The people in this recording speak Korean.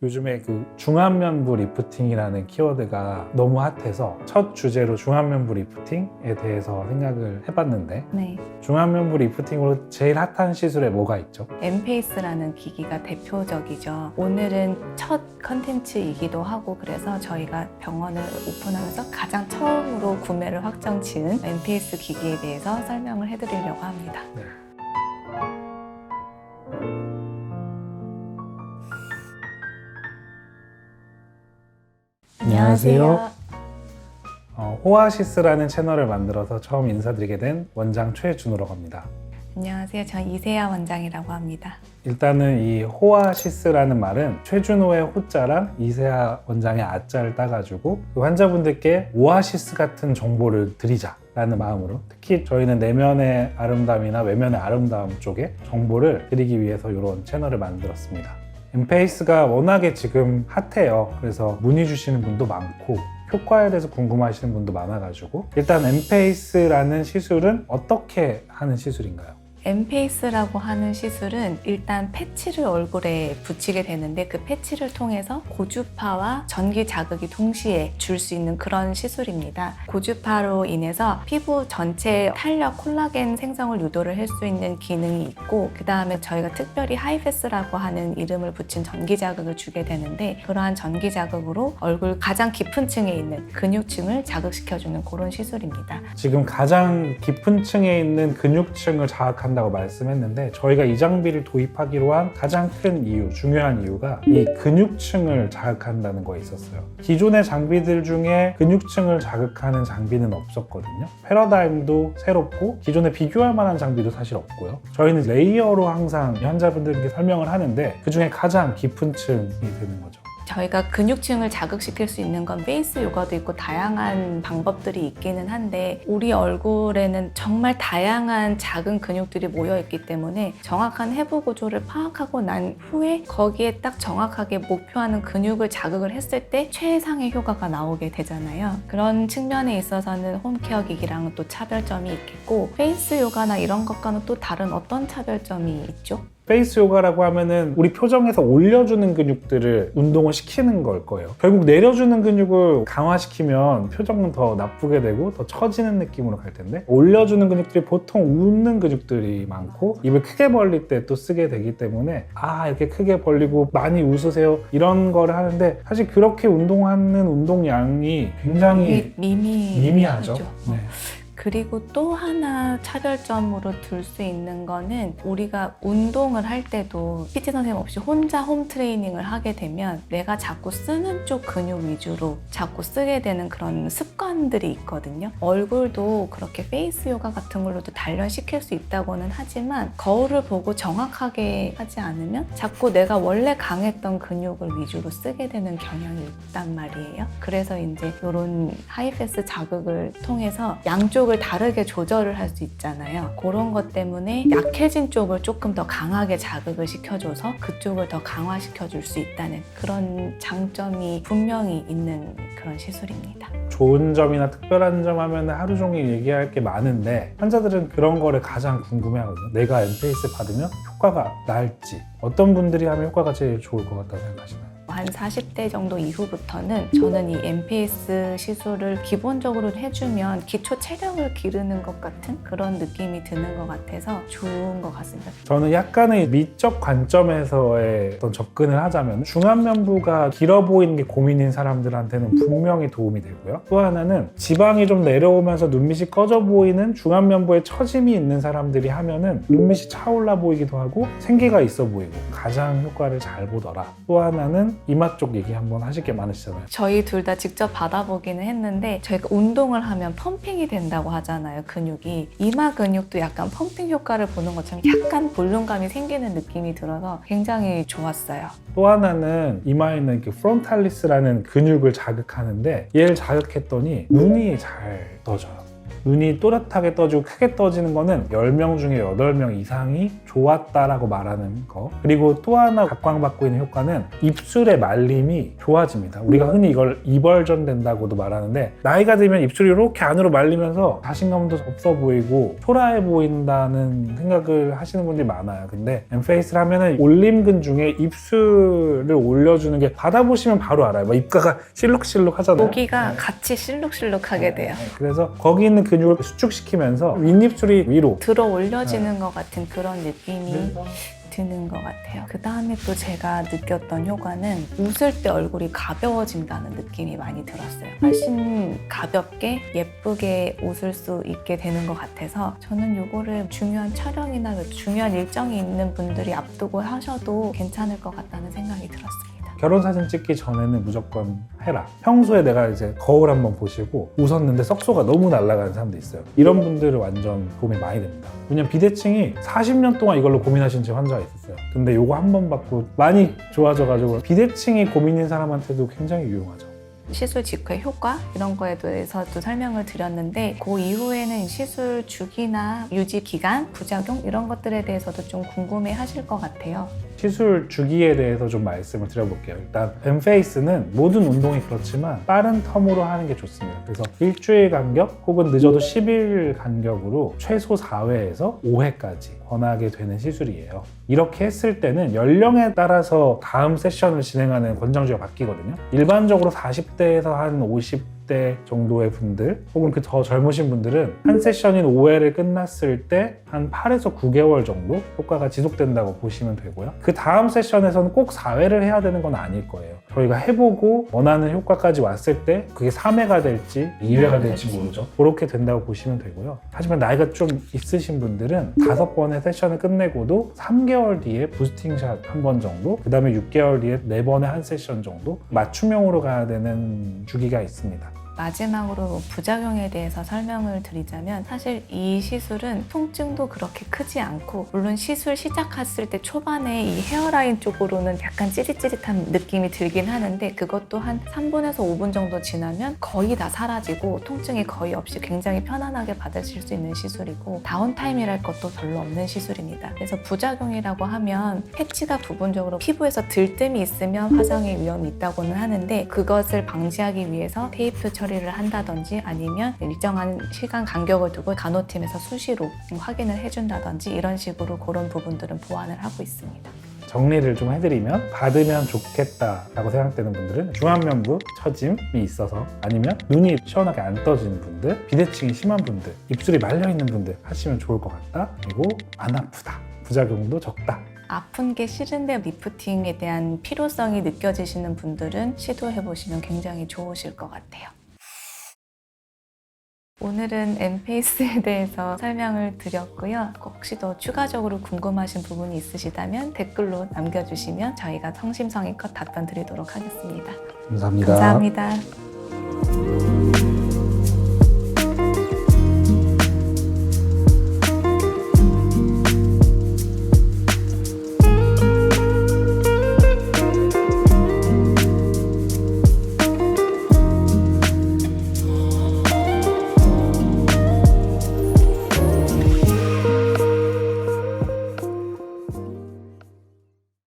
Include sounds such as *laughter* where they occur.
요즘에 그 중안면부 리프팅이라는 키워드가 너무 핫해서 첫 주제로 중안면부 리프팅에 대해서 생각을 해봤는데 네. 중안면부 리프팅으로 제일 핫한 시술에 뭐가 있죠? 엠페이스라는 기기가 대표적이죠. 오늘은 첫 컨텐츠이기도 하고 그래서 저희가 병원을 오픈하면서 가장 처음으로 구매를 확정 지은 엠페이스 기기에 대해서 설명을 해드리려고 합니다. 안녕하세요. 어, 호아시스라는 채널을 만들어서 처음 인사드리게 된 원장 최준호라고 합니다. 안녕하세요. 전 이세아 원장이라고 합니다. 일단은 이 호아시스라는 말은 최준호의 호자랑 이세아 원장의 아자를 따가지고 그 환자분들께 오아시스 같은 정보를 드리자 라는 마음으로 특히 저희는 내면의 아름다움이나 외면의 아름다움 쪽에 정보를 드리기 위해서 이런 채널을 만들었습니다. 엠페이스가 워낙에 지금 핫해요. 그래서 문의 주시는 분도 많고 효과에 대해서 궁금하시는 분도 많아가지고 일단 엠페이스라는 시술은 어떻게 하는 시술인가요? 엠페이스라고 하는 시술은 일단 패치를 얼굴에 붙이게 되는데 그 패치를 통해서 고주파와 전기 자극이 동시에 줄 수 있는 그런 시술입니다. 고주파로 인해서 피부 전체 탄력 콜라겐 생성을 유도를 할 수 있는 기능이 있고 그 다음에 저희가 특별히 하이패스라고 하는 이름을 붙인 전기 자극을 주게 되는데 그러한 전기 자극으로 얼굴 가장 깊은 층에 있는 근육층을 자극시켜주는 그런 시술입니다. 지금 가장 깊은 층에 있는 근육층을 자극한다 고 말씀했는데 저희가 이 장비를 도입하기로 한 가장 큰 이유, 중요한 이유가 이 근육층을 자극한다는 거에 있었어요. 기존의 장비들 중에 근육층을 자극하는 장비는 없었거든요. 패러다임도 새롭고 기존에 비교할 만한 장비도 사실 없고요. 저희는 레이어로 항상 환자분들께 설명을 하는데 그 중에 가장 깊은 층이 되는 거죠. 저희가 근육층을 자극시킬 수 있는 건 페이스 요가도 있고 다양한 방법들이 있기는 한데 우리 얼굴에는 정말 다양한 작은 근육들이 모여 있기 때문에 정확한 해부 구조를 파악하고 난 후에 거기에 딱 정확하게 목표하는 근육을 자극을 했을 때 최상의 효과가 나오게 되잖아요. 그런 측면에 있어서는 홈케어 기기랑은 또 차별점이 있겠고 페이스 요가나 이런 것과는 또 다른 어떤 차별점이 있죠? 페이스 요가라고 하면은 우리 표정에서 올려주는 근육들을 운동을 시키는 걸 거예요. 결국 내려주는 근육을 강화시키면 표정은 더 나쁘게 되고 더 처지는 느낌으로 갈 텐데 올려주는 근육들이 보통 웃는 근육들이 많고 입을 크게 벌릴 때 또 쓰게 되기 때문에 아 이렇게 크게 벌리고 많이 웃으세요 이런 거를 하는데 사실 그렇게 운동하는 운동량이 굉장히 미미 미미하죠. 하죠. 네. 그리고 또 하나 차별점으로 둘 수 있는 거는 우리가 운동을 할 때도 PT 선생님 없이 혼자 홈 트레이닝을 하게 되면 내가 자꾸 쓰는 쪽 근육 위주로 자꾸 쓰게 되는 그런 습관들이 있거든요. 얼굴도 그렇게 페이스 요가 같은 걸로도 단련시킬 수 있다고는 하지만 거울을 보고 정확하게 하지 않으면 자꾸 내가 원래 강했던 근육을 위주로 쓰게 되는 경향이 있단 말이에요. 그래서 이제 이런 하이패스 자극을 통해서 양 쪽을 다르게 조절을 할 수 있잖아요. 그런 것 때문에 약해진 쪽을 조금 더 강하게 자극을 시켜줘서 그쪽을 더 강화시켜 줄 수 있다는 그런 장점이 분명히 있는 그런 시술입니다. 좋은 점이나 특별한 점 하면 하루 종일 얘기할 게 많은데 환자들은 그런 거를 가장 궁금해하거든요. 내가 엠페이스 받으면 효과가 날지 어떤 분들이 하면 효과가 제일 좋을 것 같다고 생각하시나요? 한 40대 정도 이후부터는 저는 이 MPS 시술을 기본적으로 해주면 기초 체력을 기르는 것 같은 그런 느낌이 드는 것 같아서 좋은 것 같습니다. 저는 약간의 미적 관점에서의 어떤 접근을 하자면 중안면부가 길어 보이는 게 고민인 사람들한테는 분명히 도움이 되고요. 또 하나는 지방이 좀 내려오면서 눈밑이 꺼져 보이는 중안면부에 처짐이 있는 사람들이 하면은 눈밑이 차올라 보이기도 하고 생기가 있어 보이고 가장 효과를 잘 보더라. 또 하나는 이마 쪽 얘기 한번 하실 게 많으시잖아요. 저희 둘 다 직접 받아보기는 했는데 저희가 운동을 하면 펌핑이 된다고 하잖아요 근육이 이마 근육도 약간 펌핑 효과를 보는 것처럼 약간 볼륨감이 생기는 느낌이 들어서 굉장히 좋았어요 또 하나는 이마에 있는 그 프론탈리스라는 근육을 자극하는데 얘를 자극했더니 눈이 잘 떠져요. 눈이 또렷하게 떠지고 크게 떠지는 거는 10명 중에 8명 이상이 좋았다라고 말하는 거. 그리고 또 하나 각광받고 있는 효과는 입술의 말림이 좋아집니다. 우리가 흔히 이걸 이벌전 된다고도 말하는데 나이가 들면 입술이 이렇게 안으로 말리면서 자신감도 없어 보이고 초라해 보인다는 생각을 하시는 분들이 많아요. 근데 엠페이스를 하면은 올림근 중에 입술을 올려주는 게 받아보시면 바로 알아요. 막 입가가 실룩실룩 하잖아요. 모기가 같이 실룩실룩하게 돼요. 네, 그래서 거기 있는 근육을 수축시키면서 윗입술이 위로 들어 올려지는 것 같은 그런 느낌 이 드는 것 같아요. 그 다음에 또 제가 느꼈던 효과는 웃을 때 얼굴이 가벼워진다는 느낌이 많이 들었어요. 훨씬 가볍게 예쁘게 웃을 수 있게 되는 것 같아서 저는 이거를 중요한 촬영이나 중요한 일정이 있는 분들이 앞두고 하셔도 괜찮을 것 같다는 생각이 들었습니다. 결혼 사진 찍기 전에는 무조건 해라. 평소에 내가 이제 거울 한번 보시고 웃었는데 썩소가 너무 날아가는 사람도 있어요. 이런 분들은 완전 도움이 많이 됩니다. 왜냐면 비대칭이 40년 동안 이걸로 고민하신 제 환자가 있었어요. 근데 요거 한 번 받고 많이 좋아져가지고 비대칭이 고민인 사람한테도 굉장히 유용하죠. 시술 직후의 효과 이런 거에 대해서도 설명을 드렸는데 그 이후에는 시술 주기나 유지 기간, 부작용 이런 것들에 대해서도 좀 궁금해 하실 것 같아요. 시술 주기에 대해서 좀 말씀을 드려볼게요. 일단 엠페이스는 모든 운동이 그렇지만 빠른 텀으로 하는 게 좋습니다. 그래서 일주일 간격 혹은 늦어도 10일 간격으로 최소 4회에서 5회까지 권하게 되는 시술이에요. 이렇게 했을 때는 연령에 따라서 다음 세션을 진행하는 권장주가 바뀌거든요. 일반적으로 40대에서 한 50 대 정도의 분들 혹은 그 더 젊으신 분들은 한 세션인 5회를 끝났을 때 한 8에서 9개월 정도 효과가 지속된다고 보시면 되고요. 그 다음 세션에서는 꼭 4회를 해야 되는 건 아닐 거예요. 저희가 해보고 원하는 효과까지 왔을 때 그게 3회가 될지 2회가 될지 모르죠. 그렇게 된다고 보시면 되고요. 하지만 나이가 좀 있으신 분들은 다섯 번의 세션을 끝내고도 3개월 뒤에 부스팅샷 한 번 정도, 그 다음에 6개월 뒤에 네 번의 한 세션 정도 맞춤형으로 가야 되는 주기가 있습니다. 마지막으로 부작용에 대해서 설명을 드리자면 사실 이 시술은 통증도 그렇게 크지 않고 물론 시술 시작했을 때 초반에 이 헤어라인 쪽으로는 약간 찌릿찌릿한 느낌이 들긴 하는데 그것도 한 3분에서 5분 정도 지나면 거의 다 사라지고 통증이 거의 없이 굉장히 편안하게 받으실 수 있는 시술이고 다운타임이랄 것도 별로 없는 시술입니다. 그래서 부작용이라고 하면 패치가 부분적으로 피부에서 들뜸이 있으면 화상의 위험이 있다고는 하는데 그것을 방지하기 위해서 테이프 처리를 한다든지 아니면 일정한 시간 간격을 두고 간호팀에서 수시로 확인을 해준다든지 이런 식으로 그런 부분들은 보완을 하고 있습니다. 정리를 좀 해드리면 받으면 좋겠다라고 생각되는 분들은 중안면부 처짐이 있어서 아니면 눈이 시원하게 안 떠지는 분들 비대칭이 심한 분들 입술이 말려있는 분들 하시면 좋을 것 같다 그리고 안 아프다 부작용도 적다 아픈 게 싫은데 리프팅에 대한 필요성이 느껴지시는 분들은 시도해 보시면 굉장히 좋으실 것 같아요. 오늘은 엠페이스에 *laughs* 대해서 설명을 드렸고요. 혹시 더 추가적으로 궁금하신 부분이 있으시다면 댓글로 남겨주시면 저희가 성심성의껏 답변 드리도록 하겠습니다. 감사합니다. 감사합니다.